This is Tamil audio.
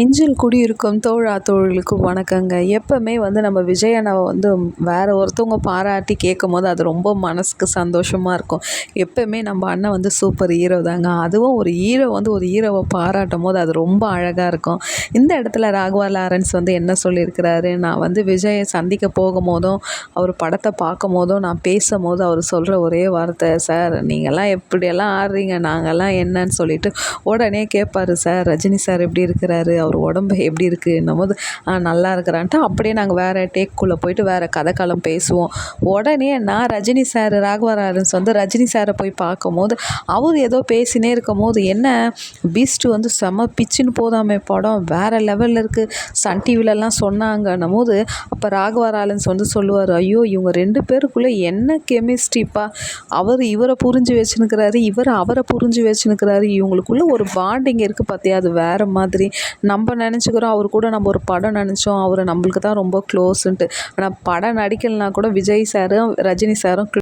எஞ்சில் குடியிருக்கும் தோழா தோழிகளுக்கு வணக்கங்க. எப்போவுமே வந்து நம்ம விஜய் அண்ணாவை வந்து வேறு ஒருத்தவங்க பாராட்டி கேட்கும் போது அது ரொம்ப மனசுக்கு சந்தோஷமாக இருக்கும். எப்போவுமே நம்ம அண்ணன் வந்து சூப்பர் ஹீரோ தாங்க. அதுவும் ஒரு ஹீரோ வந்து ஒரு ஹீரோவை பாராட்டும் போது அது ரொம்ப அழகாக இருக்கும். இந்த இடத்துல ராகவா லாரன்ஸ் வந்து என்ன சொல்லியிருக்கிறாரு? நான் வந்து விஜயை சந்திக்க போகும் போதும் அவர் படத்தை பார்க்கும் போதும் நான் பேசும் போது அவர் சொல்கிற ஒரே வார்த்தை சார் நீங்கள்லாம் எப்படியெல்லாம் ஆடுறீங்க? நாங்கள்லாம் என்னன்னு சொல்லிட்டு உடனே கேட்பாரு சார் ரஜினி சார் எப்படி இருக்கிறாரு? அவர் உடம்பு எப்படி இருக்குது போது நல்லா இருக்கிறான்ட்டு அப்படியே நாங்கள் வேறு டேக்குள்ளே போயிட்டு வேறு கதை காலம் பேசுவோம். உடனே நான் ரஜினி சார் ராகவராஜன்ஸ் வந்து ரஜினி சாரை போய் பார்க்கும்போது அவர் ஏதோ பேசினே இருக்கும் போது என்ன பீஸ்ட்டு வந்து செம பிச்சுன்னு போதாமே படம் வேறு லெவலில் இருக்குது சன் டிவிலலாம் சொன்னாங்கன்னும் போது அப்போ ராகவராலன்ஸ் வந்து சொல்லுவார் ஐயோ இவங்க ரெண்டு பேருக்குள்ளே என்ன கெமிஸ்ட்ரிப்பா அவர் இவரை புரிஞ்சு வச்சுன்னுக்கிறாரு இவர் அவரை புரிஞ்சு வச்சுன்னுக்கிறாரு இவங்களுக்குள்ளே ஒரு பாண்டிங் இருக்குது பார்த்தியா அது வேறு மாதிரி. நம்ம நினச்சிக்கிறோம் அவர் கூட நம்ம ஒரு படம் நினச்சோம் அவர் நம்மளுக்கு தான் ரொம்ப க்ளோஸுன்ட்டு ஆனால் படம் நடிக்கலைனா கூட விஜய் சாரும் ரஜினி சாரும்